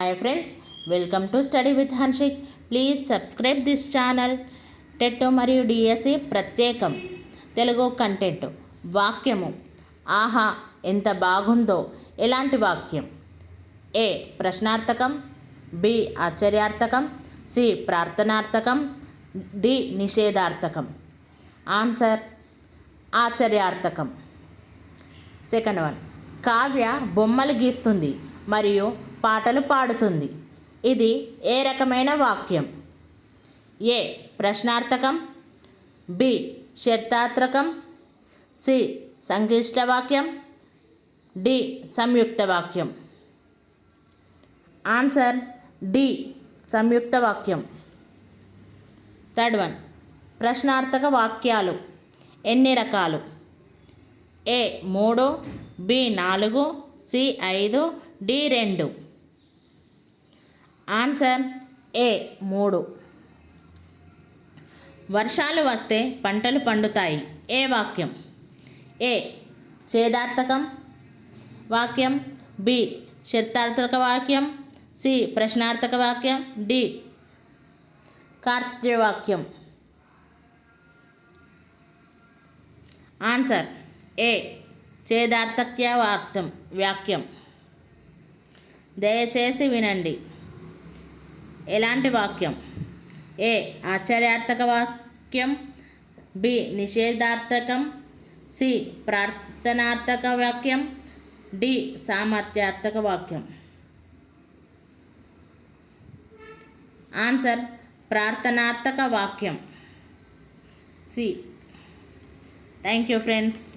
Hi friends welcome to study with Hanshik please subscribe this channel TET మరియు DSC ప్రత్యేకం Telugu content వాక్యము ఆహా ఎంత బాగుందో. ఎలాంటి వాక్యం? ఏ ప్రశ్నార్థకం. బి ఆశ్చర్యార్థకం. సి ప్రార్థనార్థకం. డి నిషేధార్థకం. ఆన్సర్ ఆశ్చర్యార్థకం. సెకండ్ వన్ కావ్య బొమ్మలు గీస్తుంది. మరియు పాటలు పాడుతుంది. ఇది ఏ రకమైన వాక్యం? ఏ ప్రశ్నార్థకం? బి షర్తార్థకం సి సంక్లిష్ట వాక్యం డి సంయుక్త వాక్యం ఆన్సర్ డి సంయుక్త వాక్యం థర్డ్ వన్. ప్రశ్నార్థక వాక్యాలు ఎన్ని రకాలు? ఏ మూడు బి నాలుగు సి ఐదు డి రెండు. ఆన్సర్ ఏ మూడు. వర్షాలు వస్తే పంటలు పండుతాయి. ఏ వాక్యం? ఏ చేదార్థకం వాక్యం. బి శర్తార్థక వాక్యం. సి ప్రశ్నార్థక వాక్యం. డి కార్త్యవాక్యం ఆన్సర్ ఏ చేదార్థక్య వాక్యం. వాక్యం. దయచేసి వినండి. ఎలాంటి వాక్యం? ఏ ఆశ్చర్యార్థక వాక్యం బి నిషేధార్థకం? సి ప్రార్థనార్థక వాక్యం డి సామర్థ్యార్థక వాక్యం ఆన్సర్ ప్రార్థనార్థక వాక్యం సి. Thank you friends.